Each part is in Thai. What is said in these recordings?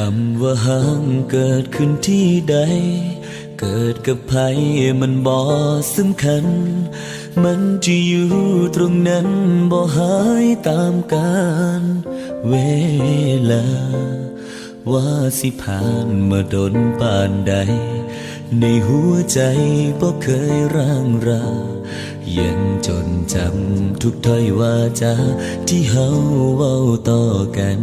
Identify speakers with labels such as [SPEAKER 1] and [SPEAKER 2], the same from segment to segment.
[SPEAKER 1] คำว่าห่างเกิดขึ้นที่ใด เกิดกับใครมันบ่สำคัญ มันจะอยู่ตรงนั้นบ่หายตามกาลเวลา ว่าสิผ่านมาดนปานใด ในหัวใจบ่เคยร่างรายังจนจำทุกถ้อยวาจาที่เฮาเว้าต่อกัน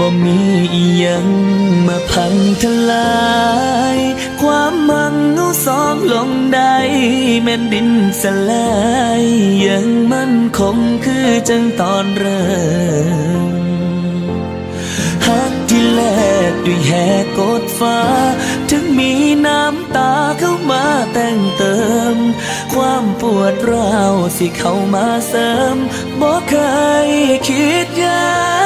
[SPEAKER 1] บ่มีอีหยังมาพังทลาย ความมังเอาสองลงได้แม่นดินสลายยังมั่นคงคือจังตอนเริ่มหักที่แลกด้วยแหกกดฟ้า ถึงมีน้ำตาเข้ามาแต่งเติม ความปวดร้าวสิเข้ามาเสริมบ่เคยคิดยา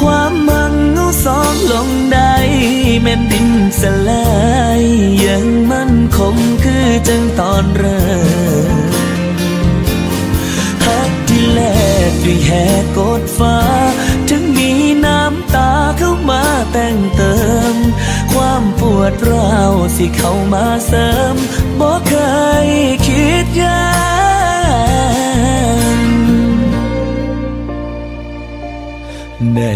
[SPEAKER 1] ความมังเอาสองลงได้แม่นดินสลายยังมั่นคงคือจังตอนเริ่มหักที่แลกด้วยแหกกดฟ้า ถึงมีน้ำตาเข้ามาแต่งเติม ความปวดร้าวสิเข้ามาเสริมบ่เคยคิดยาน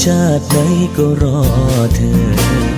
[SPEAKER 1] ชาติไหนก็รอเธอ